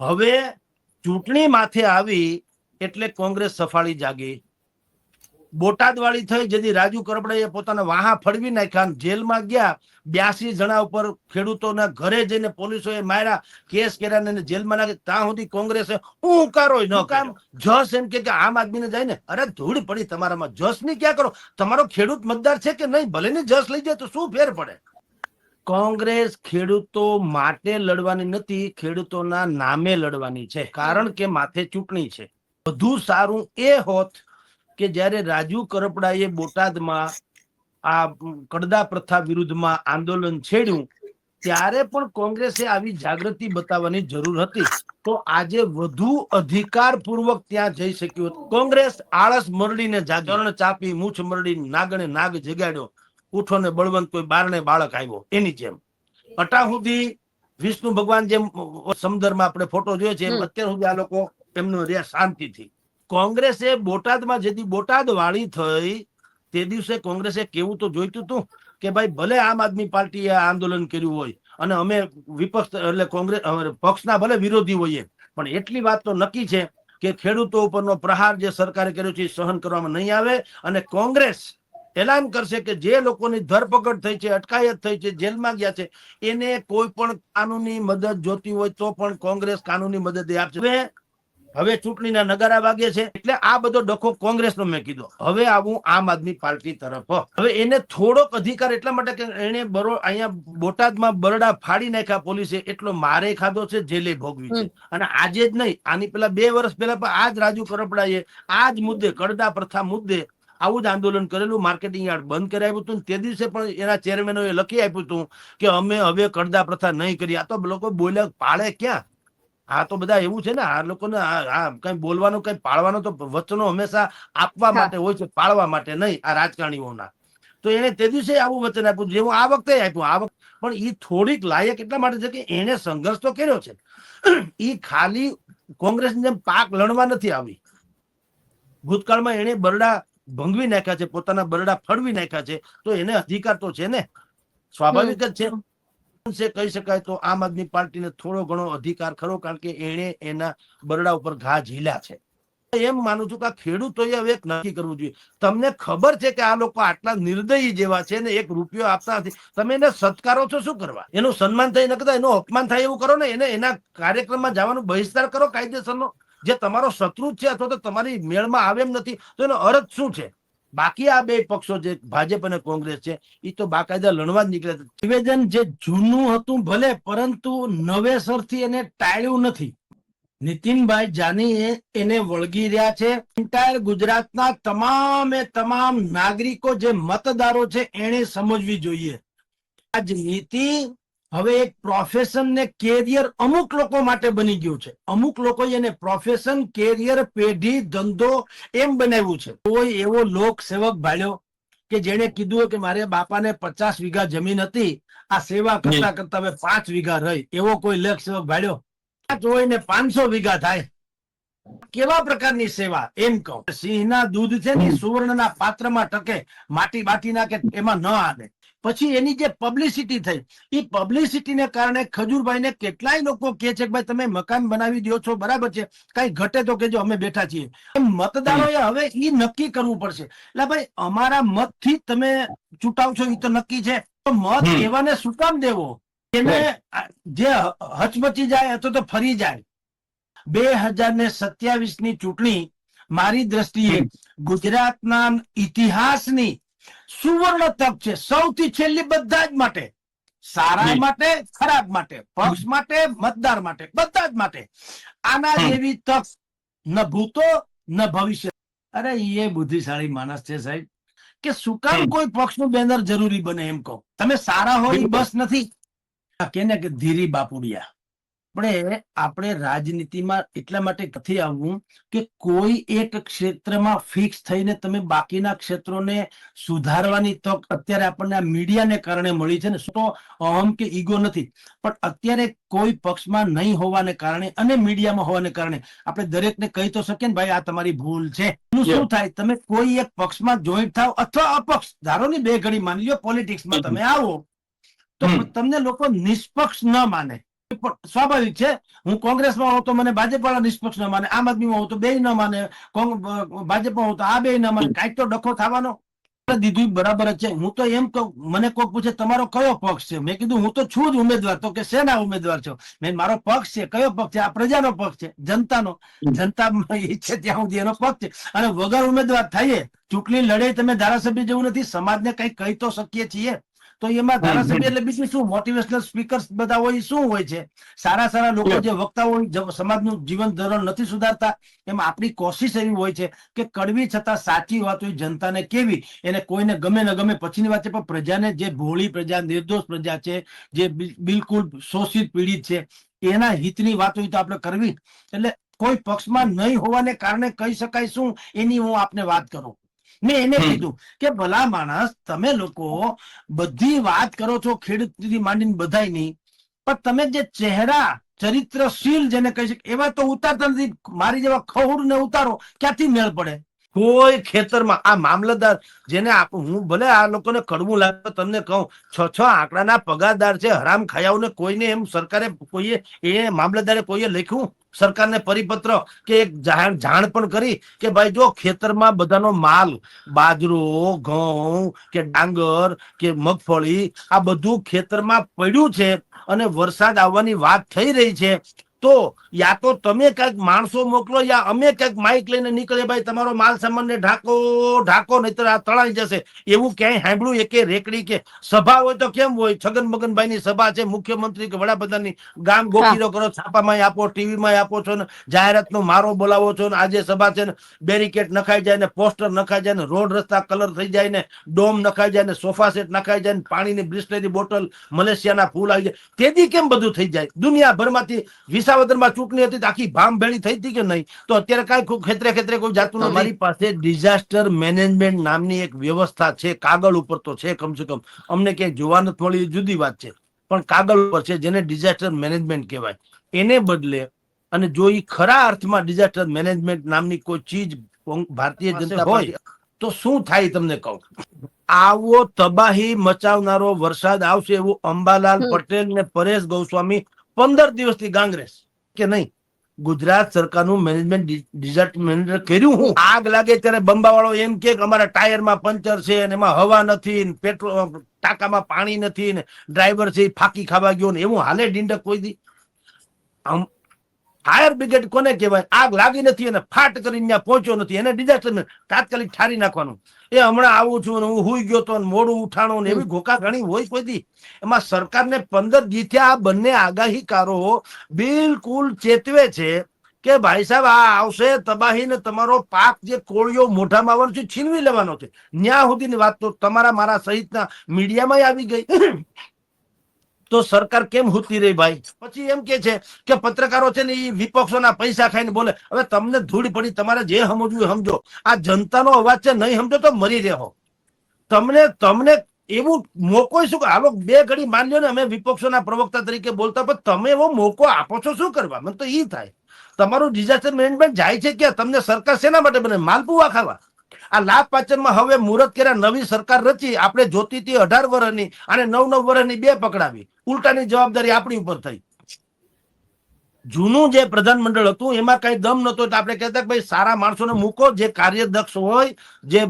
હવે ચૂંટણી માથે આવી એટલે કોંગ્રેસ સફાળી જાગી. બોટાદ વાળી થઈ જેથી રાજુ કરપડાએ પોતાના વાહા ફળવી નાખ્યા જેલમાં ગયા. બ્યાસી જણા ઉપર ખેડૂતોના ઘરે જઈને પોલીસોએ માર્યા. કેસ કર્યા ને જેલમાં નાખી. ત્યાં સુધી કોંગ્રેસે હું ઉકારો ન કામ જસ એમ કે કે આમ આદમીને જાય ને અરે ધૂળ પડી તમારામાં. જસની ક્યાં કરો? તમારો ખેડૂત મતદાર છે કે નહીં? ભલે ને જસ લઈ જાય તો શું ફેર પડે? કોંગ્રેસ ખેડૂતો માટે લડવાની નથી, ખેડૂતોના નામે લડવાની છે. કારણ કે માથે ચૂંટણી છે. વધુ સારું એ હોત કે જ્યારે રાજુ કરપડાએ બોટાદમાં આ કડદા પ્રથા વિરુદ્ધમાં આંદોલન છેડ્યું, ત્યારે પણ કોંગ્રેસે આવી જાગૃતિ બતાવવાની જરૂર હતી. તો આજે વધુ અધિકાર પૂર્વક ત્યાં જઈ શક્યું કોંગ્રેસ આળસ મરડીને જાગરણ ચાપી, મૂછ મરડી, નાગણે નાગ જગાડ્યો. ઉઠો ને બળવંત કોઈ બારણે બાળક આવ્યો એની જેમ. અટા સુધી વિષ્ણુ ભગવાન જેમ સમુદ્રમાં આપણે ફોટો જોયો છે અત્યાર સુધી આ લોકો એમનું રહ્યા શાંતિથી. કોંગ્રેસે બોટાદમાં જેથી બોટાદ વાળી થઈ તે દિવસે કોંગ્રેસે કેવું તો જોઈતું હતું કે ભાઈ ભલે આમ આદમી પાર્ટીએ આંદોલન કર્યું હોય અને અમે વિપક્ષ એટલે કોંગ્રેસ પક્ષના ભલે વિરોધી હોઈએ પણ એટલી વાત તો નક્કી છે કે ખેડૂતો ઉપરનો પ્રહાર જે સરકારે કર્યો છે એ સહન કરવામાં નહીં આવે અને કોંગ્રેસ એલાન કરશે કે જે લોકોની ધરપકડ થઈ છે અટકાયત થઈ છે જેલમાં ગયા છે એને કોઈ પણ કાનૂની મદદ જોતી હોય તો પણ કોંગ્રેસ કાનૂની મદદ આપશે. હવે હવે ચૂંટણીના નગારા વાગે છે એટલે આ બધો ડખો કોંગ્રેસનો મેં કીધો. હવે આવું આમ આદમી પાર્ટી તરફ હવે એને થોડોક અધિકાર એટલા માટે કે એને બરો અહીંયા બોટાદમાં બરડા ફાડી નાખ્યા પોલીસે એટલો મારે ખાધો છે જેલે ભોગવી છે. અને આજે જ નહીં આની પેલા બે વર્ષ પહેલા પણ આ જ રાજુ કરપડાએ આ જ મુદ્દે કડદા પ્રથા મુદ્દે આવું જ આંદોલન કરેલું માર્કેટિંગ યાર્ડ બંધ કરાવ્યું હતું તે દિવસે પણ એના ચેરમેનોએ લખી આપ્યું હતું કે અમે હવે કડદા પ્રથા નહીં કરી આ તો લોકો બોલ્યા પાળે ક્યાં? આ તો બધા એવું છે ને આ લોકોને કઈ બોલવાનું કઈ પાળવાનો તો વચનો હંમેશા આપવા માટે હોય છે પાળવા માટે નહીં આ રાજકારણીઓના. તો એને તે દિવસે આવું વચન આપ્યું જેવું આ વખતે આપ્યું આ વખતે. પણ એ થોડીક લાયક એટલા માટે છે કે એને સંઘર્ષ તો કર્યો છે. એ ખાલી કોંગ્રેસની જેમ પાક લડવા નથી આવી. ભૂતકાળમાં એને બરડા ભંગવી નાખ્યા છે પોતાના બરડા ફળવી નાખ્યા છે તો એને અધિકાર તો છે ને? સ્વાભાવિક જ છે. છે કહી શકાય તો આમ આદમી પાર્ટીને થોડો ઘણો અધિકાર ખરો કારણ કે એણે એના બરડા ઉપર ઘા ઝીલા છે. એમ માનું છું કે આ ખેડૂતોએ હવે એક નક્કી કરવું જોઈએ. તમને ખબર છે કે આ લોકો આટલા નિર્દયી જેવા છે ને એક રૂપિયો આપતા નથી. તમે એને સત્કારો છો શું કરવા? એનું સન્માન થઈ ન કરતા એનું અપમાન થાય એવું કરો ને એને એના કાર્યક્રમમાં જવાનું બહિષ્કાર કરો કાયદેસરનો? જે તમારો શત્રુ છે અથવા તો તમારી મેળમાં આવે એમ નથી, તો એનો અર્થ શું છે? બાકી આ બે પક્ષો જે ભાજપ અને કોંગ્રેસ છે એ તો બાકાયદા લડવા જ નીકળ્યા નિવેદન જે જૂનું હતું ભલે, પરંતુ નવેસરથી એને ટાળ્યું નથી. નીતિનભાઈ જાની એને વળગી રહ્યા છે. એન્ટાયર ગુજરાતના તમામે તમામ નાગરિકો જે મતદારો છે, એને સમજવી જોઈએ. આજ નીતિ હવે એક પ્રોફેશન ને કેરિયર અમુક લોકો માટે બની ગયું છે. અમુક લોકો એને પ્રોફેશન કેરિયર પેઢી ધંધો એમ બનાવ્યું છે. કોઈ એવો લોક સેવક ભાળ્યો કે જેને કીધું કે મારે બાપાને પચાસ વીઘા જમીન હતી આ સેવા કરતા કરતા હવે પાંચ વીઘા રહી. એવો કોઈ લોક સેવક ભાળ્યો? પાંચ હોય ને પાંચસો વીઘા થાય. કેવા પ્રકારની સેવા? એમ કહું. સિંહના દૂધ છે ને સુવર્ણના પાત્રમાં ટકે માટી બાટી કે એમાં ન આવે. પછી એની જે પબ્લિસિટી થઈ એ પબ્લિસિટીને કારણે ખજૂરભાઈને કેટલાય લોકો કે છે કે ભાઈ તમે મકાન બનાવી દો છો બરાબર છે કઈ ઘટે તો કેજો અમે બેઠા છીએ. મતદારોએ હવે એ નક્કી કરવું પડશે. એટલે ભાઈ અમારા મતથી થી તમે ચૂંટાવ છો એ તો નક્કી છે. તો મત. એવાને શું કામ દેવો? એને જે હચમચી જાય અથવા તો ફરી જાય. બે હજાર ને સત્યાવીસની ચૂંટણી મારી દ્રષ્ટિએ ગુજરાતના ઇતિહાસની સુવર્ણ તક છે. સૌથી છેલ્લી બધા જ માટે. સારા માટે ખરાબ માટે. પક્ષ માટે મતદાર માટે. બધા જ માટે. આના એવી જેવી તક ન ભૂતો ન ભવિષ્ય. અરે એ બુદ્ધિશાળી માણસ છે સાહેબ. કે શું કામ. કોઈ પક્ષનું બેનર જરૂરી બને એમ કહો. તમે સારા હોય બસ નથી. કેને કે ધીરી બાપુડિયા. આપણે આપણે રાજનીતિમાં એટલા માટે નથી આવવું કે કોઈ એક ક્ષેત્રમાં ફિક્સ થઈને તમે બાકીના ક્ષેત્રોને સુધારવાની તક અત્યારે આપણને આ મીડિયાને કારણે મળી છે ને. તો અહમ કે ઈગો નથી. પણ અત્યારે કોઈ પક્ષમાં નહીં હોવાને કારણે અને મીડિયામાં હોવાને કારણે આપણે દરેકને કહી તો શકીએ ને ભાઈ આ તમારી ભૂલ છે. શું થાય? તમે કોઈ એક પક્ષમાં જોઈન્ટ થાવ અથવા અપક્ષ. ધારો ને બે ઘડી માની લો પોલિટિક્સમાં તમે આવો તો તમને લોકો નિષ્પક્ષ ન માને. સ્વાભાવિક છે. હું કોંગ્રેસમાં હોઉં તો મને ભાજપ વાળા નિષ્પક્ષ ન માને આમ આદમીમાં હોઉં તો બે ન માને ભાજપમાં હોઉં તો આ બે ન માને. કાંઈક તો ડખો થવાનો. દીધું બરાબર જ છે. હું તો એમ કહું મને કોઈ પૂછે તમારો કયો પક્ષ છે? મેં કીધું હું તો છું જ ઉમેદવાર. તો કે શેના ઉમેદવાર છો? મેં મારો પક્ષ છે. કયો પક્ષ છે? આ પ્રજાનો પક્ષ છે. જનતાનો. જનતા ઈચ્છે ત્યાં સુધી એનો પક્ષ છે. અને વગર ઉમેદવાર થઈએ ચૂંટણી લડે તમે ધારાસભ્ય જેવું નથી. સમાજને કઈ કહી તો શકીએ છીએ. તો એમાં ધારાસભ્ય એટલે બીજું શું? મોટિવેશનલ સ્પીકર્સ બધા હોય શું હોય છે? સારા સારા લોકો જે વક્તા હોય સમાજનું જીવન ધોરણ નથી સુધારતા એમાં આપણી કોશિશ એવી હોય છે કે કડવી છતાં સાચી વાત હોય જનતાને કેવી? એને કોઈને ગમે ન ગમે પછીની વાત છે પણ પ્રજાને જે ભોળી પ્રજા નિર્દોષ પ્રજા છે જે બિલકુલ શોષિત પીડિત છે એના હિતની વાત હોય તો આપણે કરવી. એટલે કોઈ પક્ષમાં નહીં હોવાને કારણે કહી શકાય શું? એની હું આપને વાત કરું. મેં એને કીધું કે ભલા માણસ તમે લોકો બધી વાત કરો છો ખેડૂતથી માંડીને બધાયની પણ તમે જે ચહેરા ચરિત્રશીલ જેને કહી શકે એવા તો ઉતારતા નથી. મારી જેવા ખહુડ ને ઉતારો ક્યાંથી મેળ પડે? કોઈ ખેતરમાં આ મામલતદાર જેને હું ભલે આ લોકોને કડવું લાગે તમને કહું, છ છ આંકડાના પગારદાર છે, હરામ ખાયાઓને કોઈને એમ સરકારે કોઈએ, એ મામલતદારે કોઈએ લખ્યું? સરકારને પરિપત્ર કે એક જાણ પણ કરી કે ભાઈ જો ખેતરમાં બધાનો માલ, બાજરો, ઘઉં કે ડાંગર કે મગફળી આ બધું ખેતરમાં પડ્યું છે અને વરસાદ આવવાની વાત થઈ રહી છે તો યા તો તમે કંઈક માણસો મોકલો યા અમે કંઈક માઇક લઈને નીકળે ભાઈ તમારો માલ સામાનને ઢાકો ઢાકો નહીતર આ તળાઈ જશે. એવું ક્યાંય સાંભળ્યું એકે રેકડી કે? સભા હોય તો કેમ હોય? છગન મગનભાઈ ની સભા છે મુખ્યમંત્રી કે વડાપ્રધાનની? ગામ ગોકીરો કરો છાપામાં આપો ટીવીમાં આપો છો ને જાહેરાતનો મારો બોલાવો છો ને આજે સભા છે ને બેરિકેડ નખાઈ જાય ને પોસ્ટર નખાઈ જાય ને રોડ રસ્તા કલર થઈ જાય ને ડોમ નખાઈ જાય ને સોફા સેટ નખાઈ જાય ને પાણીની બ્રિસ્ટરી બોટલ મલેશિયાના ફૂલ આવી જાય. તેથી કેમ બધું થઈ જાય? દુનિયાભરમાંથી વિસાવદરમાં ચૂંટણી હતી આખી ભામ ભેળી થઈ હતી કે નહીં? તો અત્યારે કાંઈ ખેતરે ખેતરે કોઈ જાતું અમારી પાસે ડિઝાસ્ટર મેનેજમેન્ટ નામની એક વ્યવસ્થા છે. કાગળ ઉપર તો છે કમસે કમ. અમને ક્યાંય જોવા નથી મળી જુદી વાત છે. પણ કાગળ ઉપર છે જેને ડિઝાસ્ટર મેનેજમેન્ટ કહેવાય. એને બદલે અને જો એ ખરા અર્થમાં ડિઝાસ્ટર મેનેજમેન્ટ નામની કોઈ ચીજ ભારતીય જનતા હોય. તો શું થાય તમને કહું? આવો તબાહી મચાવનારો વરસાદ આવશે એવું અંબાલાલ પટેલ ને પરેશ ગોસ્વામી પંદર દિવસથી કોંગ્રેસ કે નહીં? ગુજરાત સરકારનું મેનેજમેન્ટ ડિઝાસ્ટર મેનેજમેન્ટ કર્યું હું. આગ લાગે ત્યારે બંબાવાળો એમ કે અમારા ટાયરમાં પંચર છે ને એમાં હવા નથી ને પેટ્રોલ ટાંકામાં પાણી નથી ને ડ્રાઈવર છે ફાકી ખાવા ગયો ને એવું હાલે ડીંડક કોઈ દી? આમ ફાયર બ્રિગેડ કોને કહેવાય? આગ લાગી નથી અને ફાટ કરીને ત્યાં પહોંચ્યો નથી. એને ડિઝાસ્ટર તાત્કાલિક ઠારી નાખવાનું. એ હમણાં આવું છું ને હું હુઈ ગયો તો મોડું ઉઠાણું ને એવી ઘોકા ઘણી હોય કોઈથી એમાં સરકારને પંદર જીથ્યા આ બંને આગાહીકારો બિલકુલ ચેતવે છે કે ભાઈ સાહેબ આ આવશે તબાહી ને તમારો પાક જે કોળિયો મોઢામાં આવવાનો છે છીનવી લેવાનો છે. ન્યા સુધીની વાત તો તમારા મારા સહિતના મીડિયામાં આવી ગઈ. તો સરકાર કેમ હુતી રહી ભાઈ? પછી એમ કે છે કે પત્રકારો છે ને એ વિપક્ષોના પૈસા ખાઈને બોલે. હવે તમને ધૂળ પડી, તમારે જે સમજવું સમજો. આ જનતાનો અવાજ છે, નહીં સમજો તો મરી રહ્યો તમને તમને એવું મોકો શું આવો બે ઘડી માન લ્યો ને, અમે વિપક્ષોના પ્રવક્તા તરીકે બોલતા, પણ તમે એવો મોકો આપો છો શું કરવા? મને તો એ થાય. તમારું ડિઝાસ્ટર મેનેજમેન્ટ જાય છે કે તમને સરકાર શેના માટે બને? માલપુવા ખાવા. આ લાભ પાચનમાં હવે મુહૂર્ત કર્યા નવી સરકાર રચી, આપણે જોતી હતી અઢાર વર્ષની અને નવ નવ વર્ષની બે પકડાવી. ઉલટાની જવાબદારી આપણી ઉપર થઈ. જૂનું જે પ્રધાનમંડળ હતું એમાં કઈ દમ નતો આપણે કહેતા કે ભાઈ સારા માણસોને મૂકો જે કાર્યદક્ષ હોય જે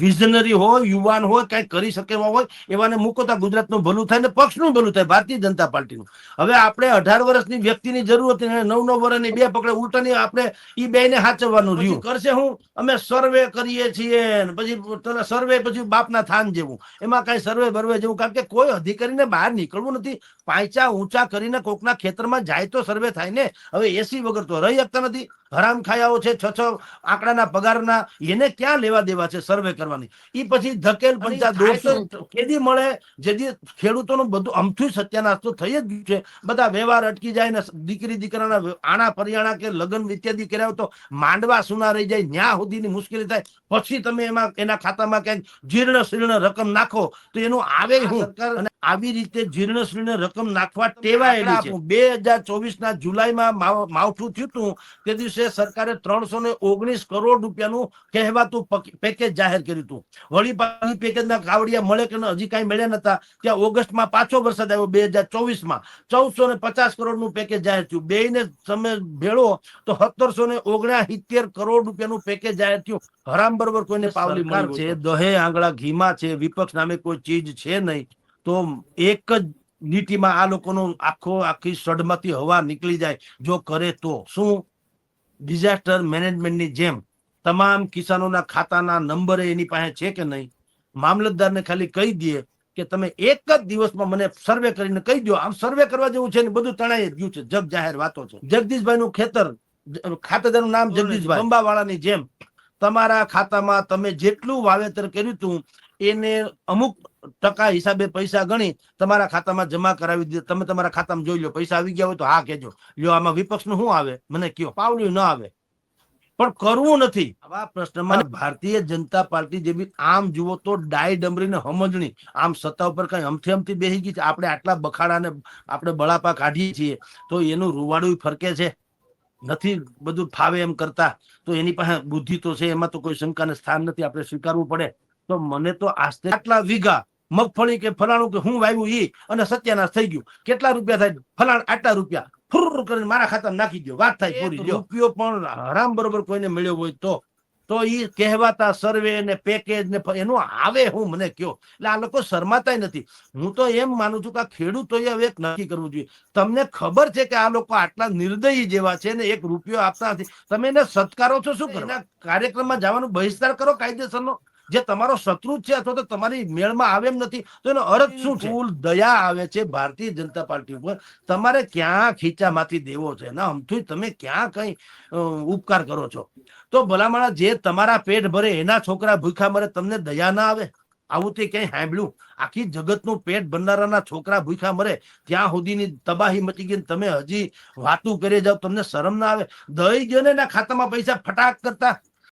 વિઝનરી હોય યુવાન હોય કઈ કરી શકે એવા હોય એવાને મૂકો તો ગુજરાતનું ભલું થાય ને પક્ષનું ભલું થાય ભારતીય જનતા પાર્ટીનું. હવે આપણે અઢાર વર્ષની વ્યક્તિની જરૂર હતી નવ નવ વર્ષની બે પકડે ઉલટાની આપણે ઈ બે ને સાચવવાનું રહ્યું કરશે હું? અમે સર્વે કરીએ છીએ પછી સર્વે પછી બાપના થાન જેવું. એમાં કઈ સર્વે બરવે જેવું કારણ કે કોઈ અધિકારીને બહાર નીકળવું નથી. પાંચા ઊંચા કરીને કોકના ખેતરમાં જાય તો સર્વે થાય ને હવે એસી વગર તો રહી શકતા નથી. હરામ ખાયાઓ છે છ છ આંકડાના પગારના એને ક્યાં લેવા દેવા છે સર્વે કરવાની? એ પછી ધકેલ પંચાયત દોઢસો કેદી મળે જેથી ખેડૂતોનું બધું અમથું સત્યાનાશ તો થઈ જ છે. બધા વ્યવહાર અટકી જાય ને દીકરી દીકરાના આણા પરિયાણા કે લગ્ન ઇત્યાદિ કર્યા તો માંડવા સુના રહી જાય ન્યા સુધીની મુશ્કેલી થાય. પછી તમે એમાં એના ખાતામાં ક્યાંક જીર્ણ શીર્ણ રકમ નાખો તો એનું આવે હું? અને આવી રીતે જીર્ણ શીર્ણ રકમ નાખવા ટેવાયેલી છે. બે હજાર ચોવીસ ના જુલાઈમાં માવઠું થયું હતું તે દિવસે સરકારે ત્રણસો ને ઓગણીસ કરોડ રૂપિયાનું કહેવાતું પક- પેકેજ જાહેર કર્યું હતું વળી પાણી પેકેજના કાવડિયા મળે કે હજી કાંઈ મળ્યા નતા. ત્યાં ઓગસ્ટમાં પાછો વરસાદ આવ્યો બે હજાર ચોવીસમાં. ચૌદસો ને પચાસ કરોડનું પેકેજ જાહેર થયું. બે ને તમે ભેળો તો સત્તરસો ને ઓગણસિત્તેર કરોડ રૂપિયાનું પેકેજ જાહેર થયું. હરામ બરોબર કોઈને પાવલી છે દહે આંગળા ઘીમાં છે વિપક્ષ નામે કોઈ ચીજ છે નહીં. તો એક જ નીતિમાં આ લોકોનો આખો આખી સડમાંથી હવા નીકળી જાય. જો કરે તો શું? ડિઝાસ્ટર મેનેજમેન્ટની જેમ તમામ કિસાનોના ખાતાના નંબરે એની પાસે છે કે નહીં? મામલતદારને ખાલી કહી દે કે તમે એક જ દિવસમાં મને સર્વે કરીને કહી દો આમ સર્વે કરવા જેવું છે ને બધું તણાઈ ગયું છે. જગ જાહેર વાતો છે. જગદીશભાઈ નું ખેતર ખાતેદારનું નામ જગદીશભાઈ. અંબાવાળાની જેમ તમારા ખાતામાં તમે જેટલું વાવેતર કર્યું હતું એને અમુક ટકા હિસાબે પૈસા ગણી તમારા ખાતામાં જમા કરાવી દે તમે તમારા ખાતામાં જોઈ લો પૈસા આવી ગયા હોય તો હા કેજો લ્યો આમાં વિપક્ષનું શું આવે? મને કયો. પાવડ્યું ન આવે. પણ કરવું નથી. આવા પ્રશ્નમાં ભારતીય જનતા પાર્ટી જેવી આમ જુઓ તો ડાય ડમરીને સમજણી આમ સત્તા ઉપર કઈ અમથી અમથી બેસી ગઈ છે. આપણે આટલા બખાડાને આપણે બળાપા કાઢીએ છીએ. તો એનું રૂવાડું ફરકે છે. નથી બધું ફાવે એમ કરતા. તો એની પાસે બુદ્ધિ તો છે. એમાં તો કોઈ શંકાને સ્થાન નથી. આપણે સ્વીકારવું પડે. તો મને તો આસ્તે આટલા વીઘા મગફળી કે ફલાણું કે હું વાવ્યું ઈ અને સત્યાનાશ થઈ ગયું. કેટલા રૂપિયા થાય? ફલાણ આટલા રૂપિયા. ફુર કરીને મારા ખાતામાં નાખી દો વાત થાય પૂરી. રૂપિયો પણ હરામ બરોબર કોઈને મળ્યો હોય તો. તો ઈ કહેવાતા સર્વે ને પેકેજ ને એનું આવે હું મને કયો. એટલે આ લોકો શરમાતા નથી. હું તો એમ માનું છું કે આ ખેડૂતોએ હવે એક નક્કી કરવું જોઈએ. તમને ખબર છે કે આ લોકો આટલા નિર્દયી જેવા છે ને એક રૂપિયો આપતા નથી. તમે એને સત્કારો છો શું કરો કાર્યક્રમમાં જવાનું બહિષ્કાર કરો કાયદેસરનો? જે તમારો શત્રુ છે અથવા તો તમારી મેળમાં આવે એમ નથી, તો એનો અર્થ શું છે? ફૂલ દયા આવે છે ભારતીય જનતા પાર્ટી ઉપર. તમારે ક્યાં ખીચામાંથી દેવો છે? ના, અમથું તમે ક્યાં કઈ ઉપકાર કરો છો? તો ભલામણા જે તમારા પેટ ભરે, એના છોકરા ભૂખા મરે, તમને દયા ના આવે? આવું તે ક્યાંય સાંભળ્યું? આખી જગતનું પેટ ભરનારાના છોકરા ભૂખા મરે, ત્યાં સુધીની તબાહી મચી ગઈ તમે હજી વાતું કરી જાવ તમને શરમ ના આવે? દઈ ગયો ને એના ખાતામાં પૈસા ફટાક કરતા.